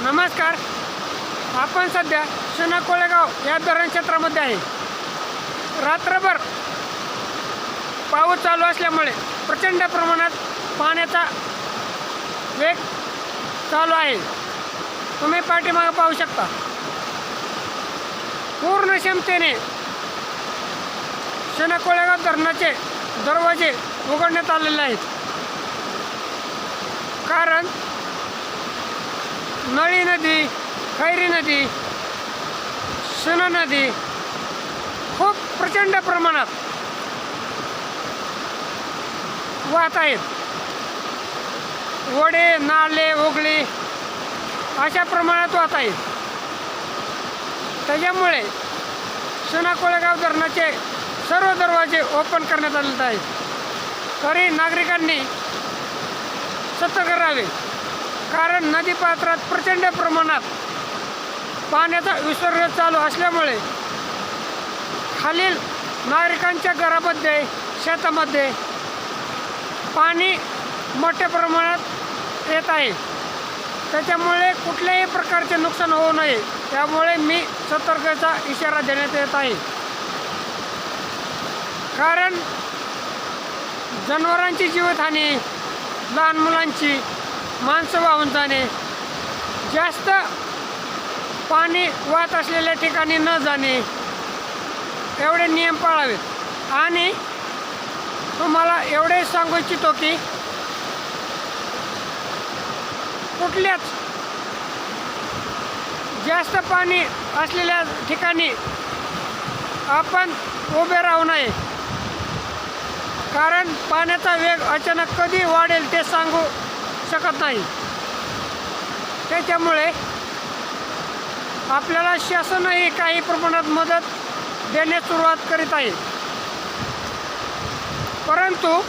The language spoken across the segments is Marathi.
नमस्कार. आपण सध्या शना कोळेगाव या धरण क्षेत्रामध्ये आहे. रात्रभर पाऊस चालू असल्यामुळे प्रचंड प्रमाणात पाण्याचा वेग चालू आहे. तुम्ही पाठीमागे पाहू शकता. पूर्ण क्षमतेने शना कोळेगाव धरणाचे दरवाजे उघडण्यात आलेले आहेत. कारण नळी नदी खैरी नदी सुन नदी खूप प्रचंड प्रमाणात वाहत आहेत. ओढे नाले ओगळे अशा प्रमाणात वाहत आहेत. त्याच्यामुळे सुना कोळेगाव धरणाचे सर्व दरवाजे ओपन करण्यात आलेले आहेत तरी नागरिकांनी सतर्क राहावे. कारण नदीपात्रात प्रचंड प्रमाणात पाण्याचा विसर्ग चालू असल्यामुळे खालील नागरिकांच्या घरामध्ये शेतामध्ये पाणी मोठ्या प्रमाणात येत आहे. त्याच्यामुळे कुठल्याही प्रकारचे नुकसान होऊ नये. त्यामुळे मी सतर्कतेचा इशारा देण्यात येत आहे. कारण जनावरांची जीवितहानी लहान मुलांची माणसं वाहून जाणे. जास्त पाणी वाहत असलेल्या ठिकाणी न जाणे. एवढे नियम पाळावेत. आणि तुम्हाला एवढे सांगू इच्छितो की कुठल्याच जास्त पाणी असलेल्या ठिकाणी आपण उभे राहू नये. कारण पाण्याचा वेग अचानक कधी वाढेल ते सांगू शकत नाही. त्याच्यामुळे आपल्याला शासनही काही प्रमाणात मदत देण्यास सुरुवात करीत आहे. परंतु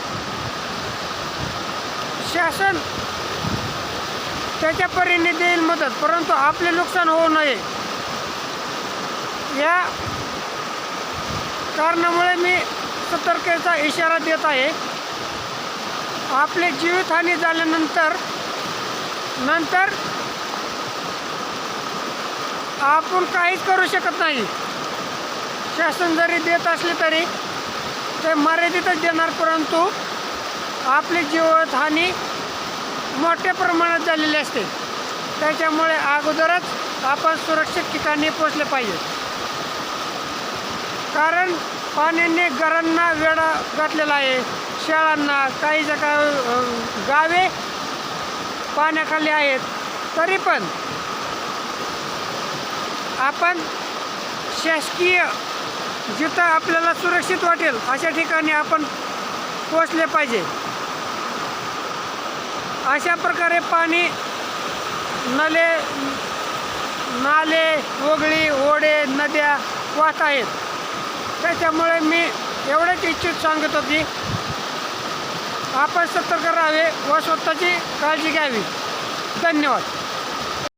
शासन त्याच्या परीने देईल मदत परंतु आपले नुकसान होऊ नये. या कारणामुळे मी सतर्कतेचा इशारा देत आहे. आपले जीवितहानी झाल्यानंतर नंतर आपण काहीच करू शकत नाही. शासन जरी देत असले तरी ते मर्यादितच देणार परंतु आपली जीवितहानी मोठ्या प्रमाणात झालेली असते. त्याच्यामुळे अगोदरच आपण सुरक्षित ठिकाणी पोचले पाहिजे. कारण पाण्याने घरांना वेढा घातलेला आहे. शाळांना काही जगा गावे पाण्याखाली आहेत. तरी पण आपण शासकीय जिथं आपल्याला सुरक्षित वाटेल अशा ठिकाणी आपण पोचले पाहिजे. अशा प्रकारे पाणी नले नाले वगळी ओढे नद्या वाहत आहेत. त्याच्यामुळे मी एवढंच इच्छित सांगत होती. आपण सतर्क राहावे व स्वतःची काळजी घ्यावी. धन्यवाद.